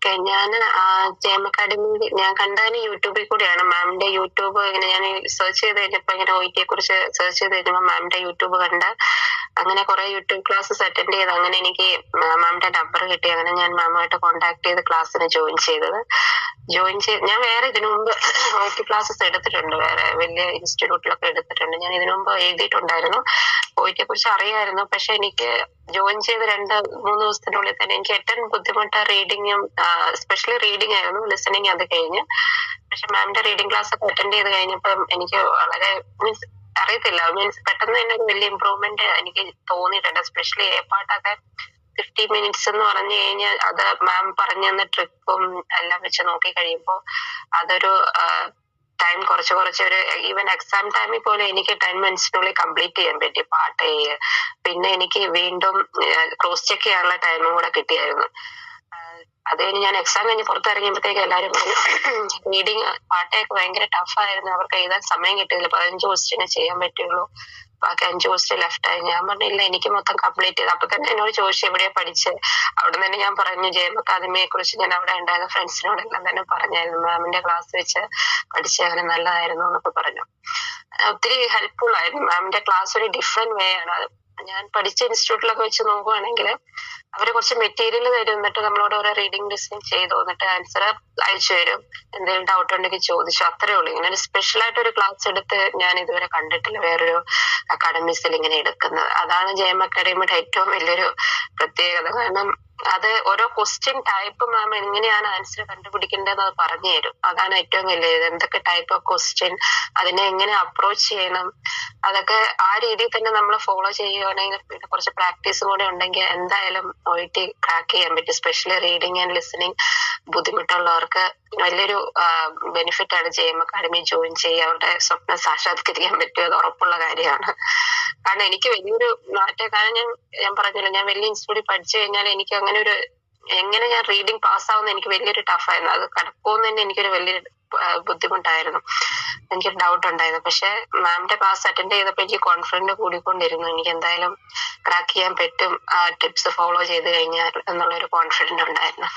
Okay ഞാൻ gem academy ഞാൻ കണ്ടതിന് യൂട്യൂബിൽ കൂടിയാണ് മാമിന്റെ യൂട്യൂബ് ഇങ്ങനെ ഞാൻ സെർച്ച് ചെയ്ത് കഴിഞ്ഞപ്പോ ഇങ്ങനെ ഒ ടിയെ കുറിച്ച് സെർച്ച് ചെയ്ത് കഴിഞ്ഞപ്പോ മാമിന്റെ യൂട്യൂബ് കണ്ട് അങ്ങനെ കുറെ യൂട്യൂബ് ക്ലാസ്സസ് അറ്റൻഡ് ചെയ്ത് അങ്ങനെ എനിക്ക് മാമിന്റെ നമ്പർ കിട്ടി അങ്ങനെ ഞാൻ മാമുമായിട്ട് കോൺടാക്ട് ചെയ്ത് ക്ലാസ്സിന് ജോയിൻ ചെയ്തത്. ജോയിൻ ചെയ്ത് ഞാൻ വേറെ ഇതിനു മുമ്പ് ഒ ടി ക്ലാസ്സസ് എടുത്തിട്ടുണ്ട് വേറെ വലിയ ഇൻസ്റ്റിറ്റ്യൂട്ടിലൊക്കെ എടുത്തിട്ടുണ്ട്. ഞാൻ ഇതിനു മുമ്പ് എഴുതിയിട്ടുണ്ടായിരുന്നു. ടിയെ കുറിച്ച് അറിയായിരുന്നു. പക്ഷെ എനിക്ക് ജോയിൻ ചെയ്ത് രണ്ട് മൂന്ന് ദിവസത്തിനുള്ളിൽ തന്നെ എനിക്ക് ഏറ്റവും ബുദ്ധിമുട്ട് റീഡിങ്ങും സ്പെഷ്യലി റീഡിംഗ് ആയിരുന്നു. ലിസണിങ് അത് കഴിഞ്ഞ്. പക്ഷെ മാമിന്റെ റീഡിംഗ് ക്ലാസ് ഒക്കെ അറ്റൻഡ് ചെയ്ത് കഴിഞ്ഞപ്പം എനിക്ക് വളരെ മീൻസ് അറിയത്തില്ല. മീൻസ് പെട്ടെന്ന് തന്നെ ഒരു വലിയ ഇമ്പ്രൂവ്മെന്റ് എനിക്ക് തോന്നിയിട്ടുണ്ട്. എസ്പെഷ്യലി എ പാട്ടൊക്കെ ഫിഫ്റ്റി മിനിറ്റ്സ് എന്ന് പറഞ്ഞു കഴിഞ്ഞാൽ അത് മാം പറഞ്ഞു തന്ന ട്രിപ്പും എല്ലാം വെച്ച് നോക്കി കഴിയുമ്പോൾ അതൊരു ടൈം കുറച്ച് കുറച്ച് ഒരു ഈവൻ എക്സാം ടൈമിൽ പോലും എനിക്ക് ടെൻ മിനിറ്റ്സിനുള്ളിൽ കംപ്ലീറ്റ് ചെയ്യാൻ പറ്റി പാട്ട് പിന്നെ എനിക്ക് വീണ്ടും ക്രോസ് ചെക്ക് ചെയ്യാനുള്ള ടൈമും കൂടെ കിട്ടിയായിരുന്നു. അത് കഴിഞ്ഞ് ഞാൻ എക്സാം കഴിഞ്ഞ് പുറത്തിറങ്ങിയപ്പോഴത്തേക്ക് എല്ലാവരും പറഞ്ഞു റീഡിങ് പാട്ടൊക്കെ ഭയങ്കര ടഫായിരുന്നു അവർക്ക് എഴുതാൻ സമയം കിട്ടിയില്ല. പതിനഞ്ച് ക്വസ്റ്റ്യനെ ചെയ്യാൻ പറ്റുള്ളൂ. ബാക്കി അഞ്ച് ക്വസ്റ്റ്യൻ ലെഫ്റ്റ് ആയി. ഞാൻ പറഞ്ഞില്ല എനിക്ക് മൊത്തം കംപ്ലീറ്റ് ചെയ്ത്. അപ്പൊ തന്നെ എന്നോട് ചോദിച്ചു എവിടെയാ പഠിച്ചത് അവിടെ തന്നെ ഞാൻ പറഞ്ഞു ജയം അക്കാദമിയെ കുറിച്ച് ഞാൻ അവിടെ ഉണ്ടായിരുന്ന ഫ്രണ്ട്സിനോടെല്ലാം തന്നെ പറഞ്ഞായിരുന്നു. മാമിന്റെ ക്ലാസ് വെച്ച് പഠിച്ച അങ്ങനെ നല്ലതായിരുന്നു എന്നൊക്കെ പറഞ്ഞു. ഒത്തിരി ഹെൽപ്ഫുൾ ആയിരുന്നു. മാമിന്റെ ക്ലാസ് ഒരു ഡിഫറെന്റ് വേ ആണ്. ഞാൻ പഠിച്ച ഇൻസ്റ്റിറ്റ്യൂട്ടിലൊക്കെ വെച്ച് നോക്കുവാണെങ്കിൽ അവർ കുറച്ച് മെറ്റീരിയൽ തരും. എന്നിട്ട് നമ്മളോട് ഓരോ റീഡിംഗ് ഡിസൈൻ ചെയ്തു. എന്നിട്ട് ആൻസർ അയച്ചു തരും. എന്തെങ്കിലും ഡൗട്ട് ഉണ്ടെങ്കിൽ ചോദിച്ചു. അത്രേ ഉള്ളൂ. ഇങ്ങനെ ഒരു സ്പെഷ്യൽ ആയിട്ട് ഒരു ക്ലാസ് എടുത്ത് ഞാൻ ഇതുവരെ കണ്ടിട്ടില്ല. വേറൊരു അക്കാഡമിസിൽ ഇങ്ങനെ എടുക്കുന്നത്. അതാണ് ജയം അക്കാഡമിയുടെ ഏറ്റവും വലിയൊരു പ്രത്യേകത. കാരണം അത് ഓരോ ക്വസ്റ്റ്യൻ ടൈപ്പ് മാം എങ്ങനെയാണ് ആൻസർ കണ്ടുപിടിക്കേണ്ടത് അത് പറഞ്ഞു തരും. അതാണ് ഏറ്റവും വലിയത്. എന്തൊക്കെ ടൈപ്പ് ഓഫ് ക്വസ്റ്റ്യൻ അതിനെ എങ്ങനെ അപ്രോച്ച് ചെയ്യണം അതൊക്കെ ആ രീതിയിൽ തന്നെ നമ്മൾ ഫോളോ ചെയ്യുകയാണെങ്കിൽ പിന്നെ കുറച്ച് പ്രാക്ടീസ് കൂടെ ഉണ്ടെങ്കിൽ എന്തായാലും ഒയിട്ടി ക്രാക്ക് ചെയ്യാൻ പറ്റും. സ്പെഷ്യലി റീഡിങ് ആൻഡ് ലിസണിങ് ബുദ്ധിമുട്ടുള്ളവർക്ക് വലിയൊരു ബെനിഫിറ്റ് ആണ് ജെ എം അക്കാഡമി ജോയിൻ ചെയ്യുക അവരുടെ സ്വപ്നം സാക്ഷാത്കരിക്കാൻ പറ്റും. അത് ഉറപ്പുള്ള കാര്യമാണ്. കാരണം എനിക്ക് വലിയൊരു മാറ്റം കാരണം ഞാൻ ഞാൻ പറഞ്ഞല്ലോ ഞാൻ വലിയ ഇൻസ്റ്റിറ്റ്യൂട്ടിൽ പഠിച്ചു കഴിഞ്ഞാൽ എനിക്ക് അങ്ങനെ ഒരു എങ്ങനെ ഞാൻ റീഡിങ് പാസ് പാസ്സാവുന്ന എനിക്ക് വലിയൊരു ടഫായിരുന്നു അത് കടക്കുമെന്ന് തന്നെ എനിക്കൊരു വലിയൊരു ബുദ്ധിമുട്ടായിരുന്നു. എനിക്കൊരു ഡൗട്ട് ഉണ്ടായിരുന്നു. പക്ഷെ മാമിന്റെ ക്ലാസ് അറ്റൻഡ് ചെയ്തപ്പോൾ എനിക്ക് കോൺഫിഡന്റ് കൂടിക്കൊണ്ടിരുന്നു. എനിക്ക് എന്തായാലും ക്രാക്ക് ചെയ്യാൻ പറ്റും. ആ ടിപ്സ് ഫോളോ ചെയ്ത് കഴിഞ്ഞാൽ എന്നുള്ളൊരു കോൺഫിഡന്റ് ഉണ്ടായിരുന്നു.